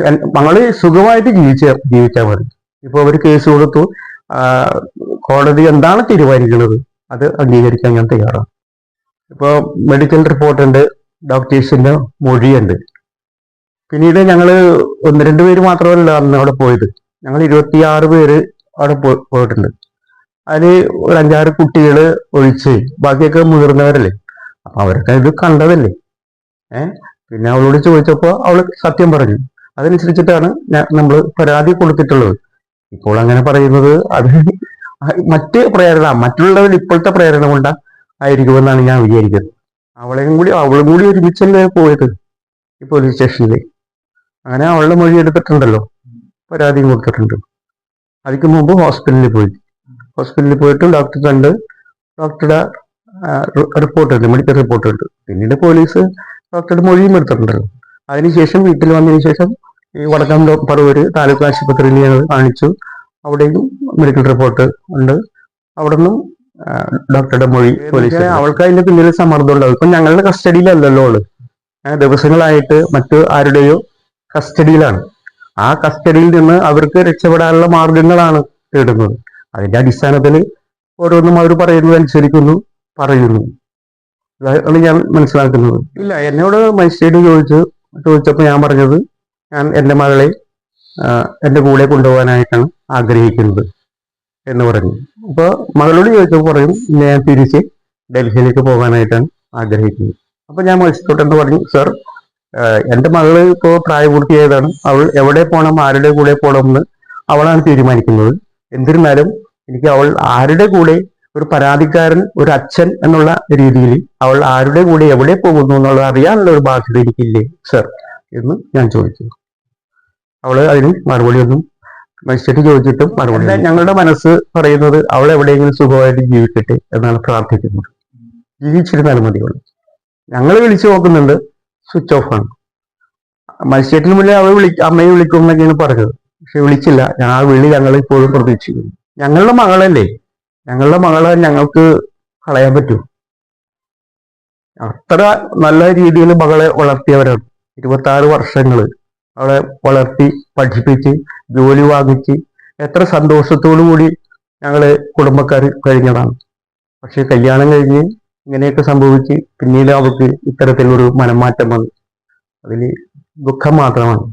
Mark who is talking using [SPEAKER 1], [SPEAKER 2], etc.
[SPEAKER 1] N- സുഖമായിട്ട് ജീവിച്ച ജീവിച്ചാൽ മതി. ഇപ്പൊ അവർ കേസ് കൊടുത്തു. കോടതി എന്താണ് തീരുമാനിക്കുന്നത്? അത് അംഗീകരിക്കാൻ ഞാൻ തയ്യാറാണ്. ഇപ്പൊ മെഡിക്കൽ റിപ്പോർട്ട് ഉണ്ട് ഡോക്ടേഴ്സിന്റെ മൊഴിയുണ്ട്. പിന്നീട് ഞങ്ങൾ ഒന്ന് രണ്ട് പേര് മാത്രമല്ല അന്ന് അവിടെ പോയത്. ഞങ്ങൾ ഇരുപത്തിയാറ് പേര് അവിടെ പോയിട്ടുണ്ട്. അതിൽ ഒരു അഞ്ചാറ് കുട്ടികൾ ഒഴിച്ച് ബാക്കിയൊക്കെ മുതിർന്നവരല്ലേ? അപ്പൊ അവരൊക്കെ ഇത് കണ്ടതല്ലേ? ഏഹ് പിന്നെ അവളോട് ചോദിച്ചപ്പോ അവൾ സത്യം പറഞ്ഞു. അതനുസരിച്ചിട്ടാണ് നമ്മൾ പരാതി കൊടുത്തിട്ടുള്ളത്. ഇപ്പോൾ അങ്ങനെ പറയുന്നത് അത് മറ്റ് പ്രേരണ മറ്റുള്ളവർ ഇപ്പോഴത്തെ പ്രേരണ കൊണ്ട് ആയിരിക്കുമെന്നാണ് ഞാൻ വിചാരിക്കുന്നത്. അവളെയും കൂടി അവളും കൂടി ഒരുമിച്ചല്ലേ പോയത് ഈ പോലീസ് സ്റ്റേഷനിൽ അങ്ങനെ അവളുടെ മൊഴി എടുത്തിട്ടുണ്ടല്ലോ. പരാതിയും കൊടുത്തിട്ടുണ്ട്. അതിക്ക് മുമ്പ് ഹോസ്പിറ്റലിൽ പോയി. ഹോസ്പിറ്റലിൽ പോയിട്ട് ഡോക്ടർ കണ്ട് ഡോക്ടറുടെ റിപ്പോർട്ട് ഉണ്ട് മെഡിക്കൽ റിപ്പോർട്ട് ഉണ്ട് പിന്നീട് പോലീസ് ഡോക്ടറുടെ മൊഴിയും എടുത്തിട്ടുണ്ടല്ലോ. അതിനുശേഷം വീട്ടിൽ വന്നതിന് ശേഷം ഈ വടക്കം പറവൂര് താലൂക്ക് ആശുപത്രിയിൽ ഞങ്ങൾ കാണിച്ചു. അവിടെയും മെഡിക്കൽ റിപ്പോർട്ട് ഉണ്ട്. അവിടെ നിന്നും ഡോക്ടറുടെ മൊഴി പോലീസ് അവൾക്ക് അതിന്റെ പിന്നിൽ സമ്മർദ്ദം ഉണ്ടാവും. ഇപ്പൊ ഞങ്ങളുടെ കസ്റ്റഡിയിലല്ലല്ലോ അവൾ. ദിവസങ്ങളായിട്ട് മറ്റു ആരുടെയോ കസ്റ്റഡിയിലാണ്. ആ കസ്റ്റഡിയിൽ നിന്ന് അവർക്ക് രക്ഷപ്പെടാനുള്ള മാർഗങ്ങളാണ് തേടുന്നത്. അതിന്റെ അടിസ്ഥാനത്തിൽ ഓരോന്നും അവർ പറയുന്നത് അനുസരിക്കുന്നു പറയുന്നു. അതാണ് ഞാൻ മനസ്സിലാക്കുന്നത്. ഇല്ല എന്നോട് മജിസ്ട്രേറ്റ് ചോദിച്ചു ചോദിച്ചപ്പോൾ ഞാൻ പറഞ്ഞത് ഞാൻ എന്റെ മകളെ എന്റെ കൂടെ കൊണ്ടുപോകാനായിട്ടാണ് ആഗ്രഹിക്കുന്നത് എന്ന് പറഞ്ഞു. അപ്പോൾ മകളോട് ചോദിച്ചപ്പോൾ പറയും ഞാൻ തിരിച്ച് ഡൽഹിയിലേക്ക് പോകാനായിട്ടാണ് ആഗ്രഹിക്കുന്നത്. അപ്പോൾ ഞാൻ മത്സ്യത്തോട്ടെന്ന് പറഞ്ഞു. സർ എന്റെ മകൾ ഇപ്പോൾ പ്രായപൂർത്തിയായതാണ്. അവൾ എവിടെ പോകണം ആരുടെ കൂടെ പോകണം എന്ന് അവളാണ് തീരുമാനിക്കുന്നത്. എന്നിരുന്നാലും എനിക്ക് അവൾ ആരുടെ കൂടെ ഒരു പരാതിക്കാരൻ ഒരു അച്ഛൻ എന്നുള്ള രീതിയിൽ അവൾ ആരുടെ കൂടെ എവിടെ പോകുന്നു എന്നുള്ളത് അറിയാനുള്ള ഒരു ബാധ്യത എനിക്കില്ലേ സർ എന്ന് ഞാൻ ചോദിച്ചു. അവൾ അതിന് മറുപടി ഒന്നും മജിസ്ട്രേറ്റ് ചോദിച്ചിട്ടും മറുപടി ഞങ്ങളുടെ മനസ്സ് പറയുന്നത് അവൾ എവിടെയെങ്കിലും സുഖമായിട്ട് ജീവിക്കട്ടെ എന്നാണ് പ്രാർത്ഥിക്കുന്നത്. ജീവിച്ചിരുന്നാലും മതിയുള്ളൂ ഞങ്ങൾ വിളിച്ചു നോക്കുന്നുണ്ട് സ്വിച്ച് ഓഫ് ആണ്. മജിസ്ട്രേറ്റിന് മുന്നേ അവൾ വിളി അമ്മയെ വിളിക്കും എന്നൊക്കെയാണ് പറഞ്ഞത്. പക്ഷെ വിളിച്ചില്ല. ഞാൻ ആ വിളി ഞങ്ങൾ ഇപ്പോഴും പ്രതീക്ഷിക്കുന്നു. ഞങ്ങളുടെ മകളല്ലേ? ഞങ്ങളുടെ മകളെ ഞങ്ങൾക്ക് കളയാൻ പറ്റൂ. അത്ര നല്ല രീതിയിൽ മകളെ വളർത്തിയവരാണ്. ഇരുപത്തി ആറ് വർഷങ്ങൾ അവളെ വളർത്തി പഠിപ്പിച്ച് ജോലി വാങ്ങിച്ച് എത്ര സന്തോഷത്തോടു കൂടി ഞങ്ങൾ കുടുംബക്കാർ കഴിഞ്ഞതാണ്. പക്ഷെ കല്യാണം കഴിഞ്ഞ് ഇങ്ങനെയൊക്കെ സംഭവിച്ച് പിന്നീട് അവൾക്ക് ഇത്തരത്തിലൊരു മനംമാറ്റം വന്നു. അതിൽ ദുഃഖം മാത്രമാണ്.